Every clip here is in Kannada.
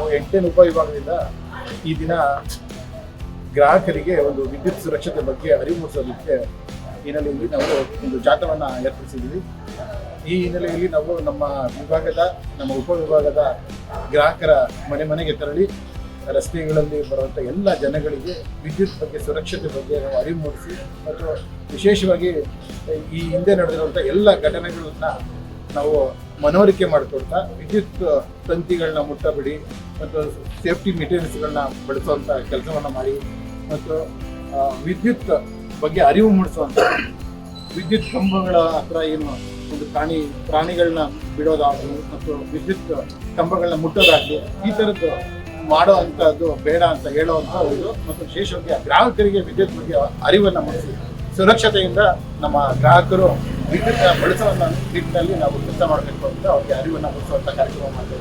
ನಾವು ಎಂಟೇನು ಉಪವಿಭಾಗದಿಂದ ಈ ದಿನ ಗ್ರಾಹಕರಿಗೆ ಒಂದು ವಿದ್ಯುತ್ ಸುರಕ್ಷತೆ ಬಗ್ಗೆ ಅರಿವು ಮೂಡಿಸೋದಕ್ಕೆ ಹಿನ್ನೆಲೆಯಲ್ಲಿ ನಾವು ಒಂದು ಜಾಥವನ್ನು ಏರ್ಪಡಿಸಿದ್ದೀವಿ. ಈ ಹಿನ್ನೆಲೆಯಲ್ಲಿ ನಾವು ನಮ್ಮ ವಿಭಾಗದ, ನಮ್ಮ ಉಪವಿಭಾಗದ ಗ್ರಾಹಕರ ಮನೆ ಮನೆಗೆ ತೆರಳಿ ರಸ್ತೆಗಳಲ್ಲಿ ಬರುವಂಥ ಎಲ್ಲ ಜನಗಳಿಗೆ ವಿದ್ಯುತ್ ಬಗ್ಗೆ, ಸುರಕ್ಷತೆ ಬಗ್ಗೆ ನಾವು ಅರಿವು ಮೂಡಿಸಿ ಮತ್ತು ವಿಶೇಷವಾಗಿ ಈ ಹಿಂದೆ ನಡೆದಿರುವಂಥ ಎಲ್ಲ ಘಟನೆಗಳನ್ನ ನಾವು ಮನವರಿಕೆ ಮಾಡಿಕೊಡ್ತಾ ವಿದ್ಯುತ್ ತಂತಿಗಳನ್ನ ಮುಟ್ಟಬಿಡಿ ಮತ್ತು ಸೇಫ್ಟಿ ಮೆಟೀರಿಯಲ್ಸ್ಗಳನ್ನ ಬಳಸುವಂಥ ಕೆಲಸವನ್ನು ಮಾಡಿ ಮತ್ತು ವಿದ್ಯುತ್ ಬಗ್ಗೆ ಅರಿವು ಮೂಡಿಸುವಂಥ ವಿದ್ಯುತ್ ಕಂಬಗಳ ಹತ್ರ ಏನು ಒಂದು ಪ್ರಾಣಿ, ಪ್ರಾಣಿಗಳನ್ನ ಬಿಡೋದಾಗಲಿ ಮತ್ತು ವಿದ್ಯುತ್ ಕಂಬಗಳನ್ನ ಮುಟ್ಟೋದಾಗಲಿ ಈ ಥರದ್ದು ಮಾಡೋ ಅಂಥದ್ದು ಬೇಡ ಅಂತ ಹೇಳೋ ಒಂದು ಮತ್ತು ವಿಶೇಷವಾಗಿ ಗ್ರಾಹಕರಿಗೆ ವಿದ್ಯುತ್ ಬಗ್ಗೆ ಅರಿವನ್ನು ಮೂಡಿಸಿ. ಸುರಕ್ಷತೆಯಿಂದ ನಮ್ಮ ಗ್ರಾಹಕರು ವಿದ್ಯುತ್ ಬಳಸುವಂಥ ನಿಟ್ಟಿನಲ್ಲಿ ನಾವು ಕೆಲಸ ಮಾಡಬೇಕು ಅಂತ ಅವ್ರಿಗೆ ಅರಿವನ್ನು ಮೂಡಿಸುವಂತ ಕಾರ್ಯಕ್ರಮ ಮಾಡ್ತಾ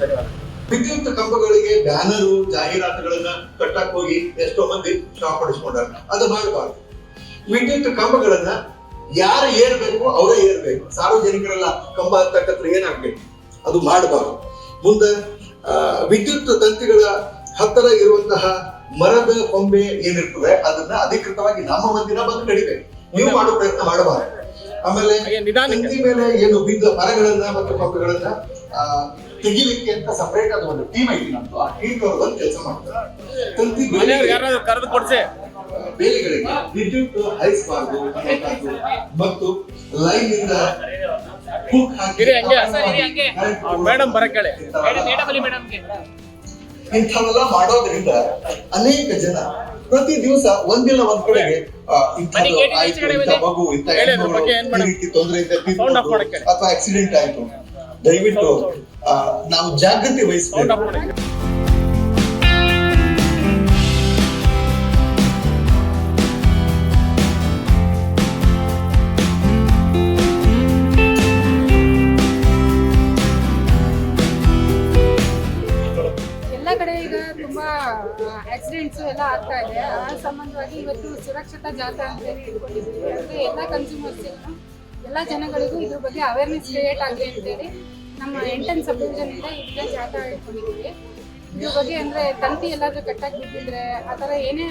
ಧನ್ಯವಾದ. ವಿದ್ಯುತ್ ಕಂಬಗಳಿಗೆ ಬ್ಯಾನರು, ಜಾಹೀರಾತುಗಳನ್ನ ಕಟ್ಟಕ್ ಹೋಗಿ ಎಷ್ಟೋ ಮಂದಿ ಶಾಕ್ ಹೊಡಿಸ್ಕೊಂಡಾರ ಅದು ಮಾಡಬಾರ್ದು. ವಿದ್ಯುತ್ ಕಂಬಗಳನ್ನ ಯಾರು ಏರ್ಬೇಕು ಅವರೇ ಏರ್ಬೇಕು. ಸಾರ್ವಜನಿಕರೆಲ್ಲ ಕಂಬ ಹತ್ತಕ್ಕತ್ರ ಏನಾಗ್ಬೇಕು? ಅದು ಮಾಡಬಾರ್ದು. ಮುಂದೆ ವಿದ್ಯುತ್ ತಂತಿಗಳ ಹತ್ತಿರ ಇರುವಂತಹ ಮರದ ಕೊಂಬೆ ಏನಿರ್ತದೆ ಅದನ್ನ ಅಧಿಕೃತವಾಗಿ ನಮ್ಮ ಮಂದಿನ ಬಂದು ಕಡಿಬೇಕು ನೀವು ಮಾಡೋ ಪ್ರಯತ್ನ ಮಾಡಬಾರ ಆಮೇಲೆ ತಂತಿ ಮೇಲೆ ಏನು ಬಿದ್ದ ಮರಗಳನ್ನ ಮತ್ತು ಕೊಂಬೆಗಳನ್ನ ಆ, ತೆಗಿಲಿಕ್ಕೆ ಅಂತ ಸಪರೇಟ್ ಆದ ಒಂದು ಟೀಮ್ ಐತಿ ನಮ್ದು. ಆ ಟೀಮ್ ಬಂದು ಕೆಲಸ ಮಾಡ್ತಾರೆ. ತಂತಿ ಬೇಲಿಗೆ- ಯಾರಾದ್ರೂ ಕರೆದು ಕೊಡ್ಸಿ. ಬೇಲಿಗಳಿಗೆ ವಿದ್ಯುತ್ ಹರಿಸಬಾರ್ದು ಮತ್ತು ಲೈನ್ ಇಂದ ಹುಕ್ ಹಾಕಿ. ಮೇಡಮ್ ಬರಕ್ಕೆ ಮೇಡಮ್ ಮೇಡಮ್ ಮೇಡಮ್ಗೆ. ಇಂಥವೆಲ್ಲ ಮಾಡೋದ್ರಿಂದ ಅನೇಕ ಜನ ಪ್ರತಿ ದಿವಸ ಒಂದಿಲ್ಲ ಒಂದ್ ಕಡೆಗೆ ಇಂಥ ಮಗು ಇಂಥ ತೊಂದರೆ? ರೀತಿ ತೊಂದರೆಯಿಂದ. ಅಥವಾ ಆಕ್ಸಿಡೆಂಟ್ ಆಯ್ತು. ದಯವಿಟ್ಟು ನಾವು ಜಾಗೃತಿ ವಹಿಸಬೇಕು. ಎಲ್ಲ ಕಡೆ ಈಗ ತುಂಬಾ ಆಕ್ಸಿಡೆಂಟ್ಸ್ ಎಲ್ಲ ಆಗ್ತಾ ಇದೆ. ಆ ಸಂಬಂಧವಾಗಿ ಇವತ್ತು ಸುರಕ್ಷತಾ ಜಾಥಾ ಅಂತ ಹೇಳಿ ಇಟ್ಕೊಂಡಿದ್ದೀವಿ. ಅಂದ್ರೆ ಎಲ್ಲ ಕನ್ಸ್ಯೂಮರ್ಸ್ ಎಲ್ಲ ಜನಗಳಿಗೂ ಇದ್ರ ಬಗ್ಗೆ ಅವೇರ್ನೆಸ್ ಕ್ರಿಯೇಟ್ ಆಗಲಿ ಅಂತೇಳಿ ನಮ್ಮ ಎಂಟನ್ ಸಬ್ ಡಿವಿಷನ್ ಇಂದ ಈಗ ಜಾಥಾ ಇಟ್ಕೊಂಡಿದ್ದೀವಿ. ಇದ್ರ ಬಗ್ಗೆ ಅಂದ್ರೆ ತಂತಿ ಎಲ್ಲಾದ್ರೂ ಕಟ್ಟಾಗಿ ಬಿದ್ದಿದ್ರೆ ಆ ಏನೇ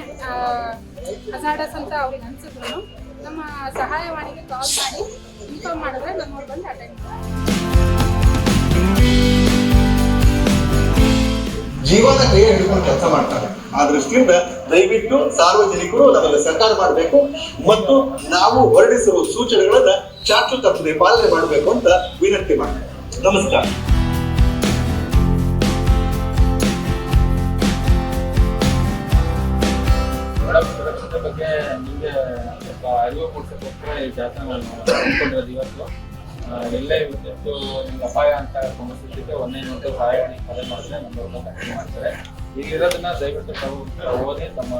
ಹಸಾಡಸ್ ಅಂತ ಅವ್ರಿಗೆ ಅನ್ಸಿದ್ರು ನಮ್ಮ ಸಹಾಯವಾಣಿಗೆ ಕಾಲ್ ಮಾಡಿ ಇನ್ಫಾರ್ಮ್ ಮಾಡಿದ್ರೆ ನಮ್ಮವ್ರು ಬಂದು ಅಟೆಂಡ್ ಜೀವನ ಕೈ ಹಿಡ್ಕೊಂಡು ಕೆಲಸ ಮಾಡ್ತಾರೆ. ಆ ದೃಷ್ಟಿಯಿಂದ ದಯವಿಟ್ಟು ಸಾರ್ವಜನಿಕರು ನಮ್ಮನ್ನು ಸರ್ಕಾರ ಮಾಡಬೇಕು ಮತ್ತು ನಾವು ಹೊರಡಿಸುವ ಸೂಚನೆಗಳನ್ನ ಚಾಚು ತಪ್ಪದೆ ಪಾಲನೆ ಮಾಡಬೇಕು ಅಂತ ವಿನಂತಿ ಮಾಡ್ತಾರೆ ನಮಸ್ಕಾರ. ಬಗ್ಗೆ ನಿಮಗೆ ಸ್ವಲ್ಪ ಅರಿವು ಮೂಡಿಸೋಕ್ಕೋಸ್ಕರ ಈ ಜಾತ್ರೆ ಇವತ್ತು. ಎಲ್ಲೇ ವಿದ್ಯುತ್ತು ನಿಮ್ಗೆ ಅಪಾಯ ಅಂತ ಸಮಸ್ಯೆ ಒಂದೇ ನೋಟು ಸಹಾಯವಾಣಿ ಕರೆ ಮಾಡಿದ್ರೆ ನಮ್ಮ ಕರೆ ಮಾಡ್ತಾರೆ ಈಗ ಇರೋದನ್ನ ದಯವಿಟ್ಟು ತಾವು ಓದಿ ತಮ್ಮ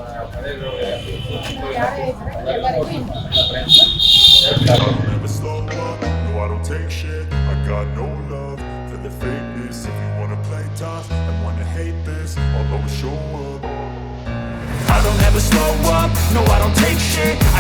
for the fakeness If you wanna play tough and wanna hate this I'll always show up I don't ever slow up, no I don't take shit I